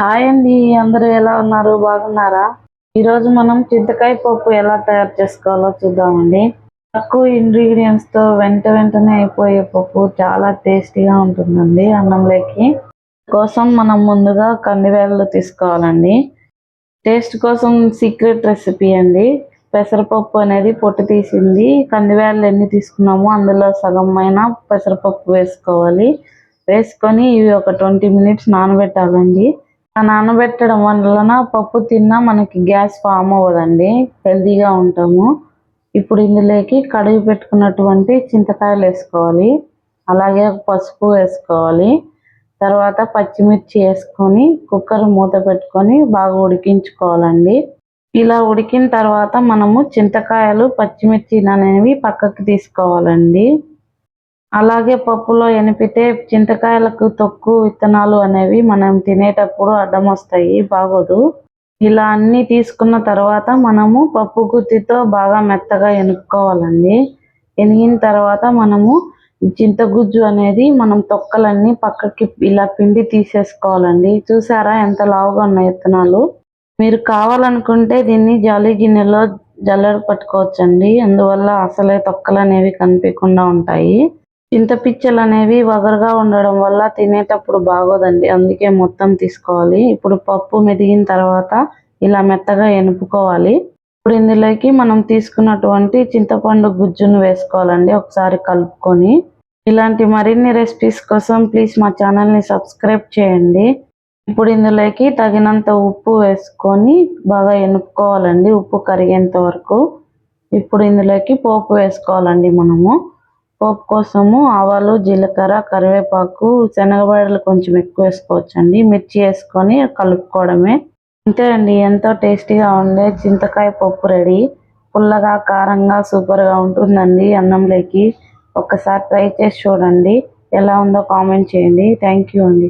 Hi అండి అందరూ ఎలా ఉన్నారు? బాగున్నారా? ఈరోజు మనం చింతకాయ పప్పు ఎలా తయారు చేసుకోవాలో చూద్దామండి. తక్కువ ఇంగ్రీడియంట్స్తో వెంట వెంటనే అయిపోయే పప్పు చాలా టేస్టీగా ఉంటుందండి అన్నంలోకి. కోసం మనం ముందుగా కందివేళ్ళు తీసుకోవాలండి. టేస్ట్ కోసం సీక్రెట్ రెసిపీ అండి. పెసరపప్పు అనేది పొట్టు తీసింది. కందివేళ్ళు ఎన్ని తీసుకున్నామో అందులో సగం అయినా పెసరపప్పు వేసుకోవాలి. వేసుకొని ఇవి ఒక ట్వంటీ మినిట్స్ నానబెట్టాలండి. నానబెట్టడం వలన పప్పు తిన్నా మనకి గ్యాస్ ఫామ్ అవ్వదండి హెల్తీగా ఉంటాము. ఇప్పుడు ఇందులోకి కడిగి పెట్టుకున్నటువంటి చింతకాయలు వేసుకోవాలి అలాగే పసుపు వేసుకోవాలి. తర్వాత పచ్చిమిర్చి వేసుకొని కుక్కర్ మూత పెట్టుకొని బాగా ఉడికించుకోవాలండి. ఇలా ఉడికిన తర్వాత మనము చింతకాయలు పచ్చిమిర్చి అనేవి పక్కకి తీసుకోవాలండి. అలాగే పప్పులో ఎనిపితే చింతకాయలకు తొక్కు విత్తనాలు అనేవి మనం తినేటప్పుడు అడ్డం వస్తాయి బాగోదు. ఇలా అన్ని తీసుకున్న తర్వాత మనము పప్పు గుత్తితో బాగా మెత్తగా ఎనుక్కోవాలండి. ఎనిగిన తర్వాత మనము చింతగుజ్జు అనేది మనం తొక్కలన్నీ పక్కకి ఇలా పిండి తీసేసుకోవాలండి. చూసారా ఎంత లావుగా ఉన్నాయి విత్తనాలు? మీరు కావాలనుకుంటే దీన్ని జాలి గిన్నెలో జల్లెడ పట్టుకోవచ్చండి. అందువల్ల అసలే తొక్కలు అనేవి కనిపించకుండా ఉంటాయి. చింతపిచ్చలు అనేవి వగరుగా ఉండడం వల్ల తినేటప్పుడు బాగోదండి. అందుకే మొత్తం తీసుకోవాలి. ఇప్పుడు పప్పు మెదిగిన తర్వాత ఇలా మెత్తగా ఎనుపుకోవాలి. ఇప్పుడు ఇందులోకి మనం తీసుకున్నటువంటి చింతపండు గుజ్జును వేసుకోవాలండి. ఒకసారి కలుపుకొని ఇలాంటి మరిన్ని రెసిపీస్ కోసం ప్లీజ్ మా ఛానల్ని సబ్స్క్రైబ్ చేయండి. ఇప్పుడు ఇందులోకి తగినంత ఉప్పు వేసుకొని బాగా ఎనుపుకోవాలండి. ఉప్పు కరిగేంత వరకు. ఇప్పుడు ఇందులోకి పోపు వేసుకోవాలండి మనము. పోపు కోసము ఆవాలు జీలకర్ర కరివేపాకు శనగబడలు కొంచెం ఎక్కువ వేసుకోవచ్చండి. మిర్చి వేసుకొని కలుపుకోవడమే. అంతే అండి ఎంతో టేస్టీగా ఉండే చింతకాయ పప్పు రెడీ. పుల్లగా కారంగా సూపర్గా ఉంటుందండి అన్నంలోకి. ఒక్కసారి ట్రై చేసి చూడండి. ఎలా ఉందో కామెంట్ చేయండి. థ్యాంక్ యూ అండి.